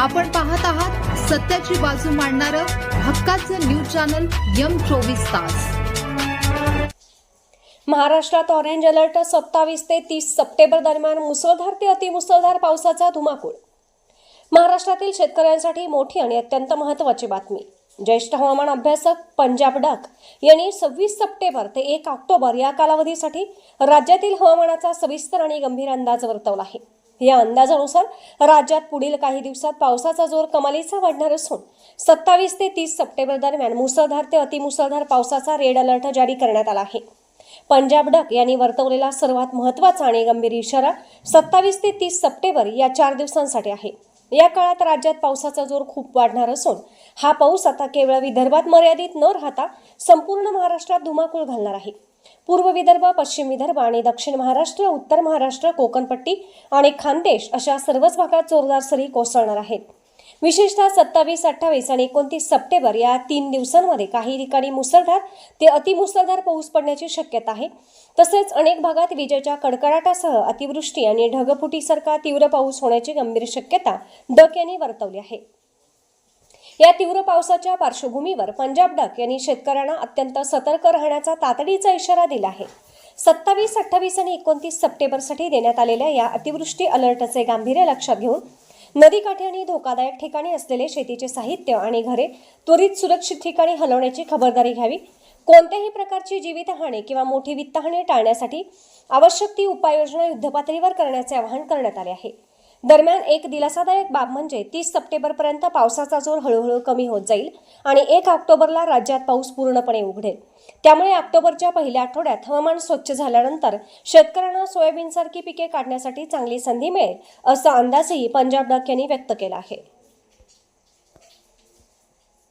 आपण पाहत आहात सत्याची बाजू मांडणारं हक्काचं न्यूज चॅनल यम चोवीस तास. महाराष्ट्रात ऑरेंज अलर्ट सत्तावीस ते तीस सप्टेंबर दरम्यान मुसळधार ते अतिमुसळधार पावसाचा धुमाकूळ. महाराष्ट्रातील शेतकऱ्यांसाठी मोठी आणि अत्यंत महत्त्वाची बातमी. ज्येष्ठ हवामान अभ्यासक पंजाब डक यांनी सव्वीस सप्टेंबर ते एक ऑक्टोबर या कालावधीसाठी राज्यातील हवामानाचा सविस्तर आणि गंभीर अंदाज वर्तवला आहे. या अंदाजानुसार राज्यात पुढील काही दिवसात पावसाचा जोर कमालीचा वाढणार असून सत्तावीस ते तीस सप्टेंबर दरम्यान मुसळधार ते अतिमुसळधार पावसाचा रेड अलर्ट जारी करण्यात आला आहे. पंजाब डक यांनी वर्तवलेला सर्वात महत्त्वाचा आणि गंभीर इशारा सत्तावीस ते तीस सप्टेंबर या चार दिवसांसाठी आहे. या काळात राज्यात पावसाचा जोर खूप वाढणार असून हा पाऊस आता केवळ विदर्भात मर्यादित न राहता संपूर्ण महाराष्ट्रात धुमाकूळ घालणार आहे. पूर्व विदर्भ पश्चिम विदर्भ आणि दक्षिण महाराष्ट्र उत्तर महाराष्ट्र कोकणपट्टी आणि खानदेश अशा सर्वच भागात जोरदार सरी कोसळणार आहेत. विशेषतः सत्तावीस अठ्ठावीस आणि एकोणतीस सप्टेंबर या तीन दिवसांमध्ये काही ठिकाणी मुसळधार ते अतिमुसळधार पाऊस पडण्याची शक्यता आहे. तसेच अनेक भागात विजेच्या कडकडाटासह अतिवृष्टी आणि ढगफुटीसारखा तीव्र पाऊस होण्याची गंभीर शक्यता डक यांनी वर्तवली आहे. या तीव्र पावसाच्या पार्श्वभूमीवर पंजाब डक यांनी शेतकऱ्यांना अत्यंत सतर्क राहण्याचा तातडीचा इशारा दिला आहे. सत्तावीस अठ्ठावीस आणि एकोणतीस सप्टेंबरसाठी देण्यात आलेल्या या अतिवृष्टी अलर्टचे गांभीर्य लक्षात घेऊन नदीकाठी आणि धोकादायक ठिकाणी असलेले शेतीचे साहित्य आणि घरे त्वरित सुरक्षित ठिकाणी हलवण्याची खबरदारी घ्यावी. कोणत्याही प्रकारची जीवितहानी किंवा मोठी वित्तहानी टाळण्यासाठी आवश्यक ती उपाययोजना युद्धपातळीवर करण्याचे आवाहन करण्यात आले आहे. दरम्यान एक दिलासादायक बाब म्हणजे तीस सप्टेंबरपर्यंत पावसाचा जोर हळूहळू कमी होत जाईल आणि एक ऑक्टोबरला राज्यात पाऊस पूर्णपणे उघडेल. त्यामुळे ऑक्टोबरच्या पहिल्या आठवड्यात हवामान स्वच्छ झाल्यानंतर शेतकऱ्यांना सोयाबीनसारखी पिके काढण्यासाठी चांगली संधी मिळेल असा अंदाजही पंजाब डक यांनी व्यक्त केला आहे.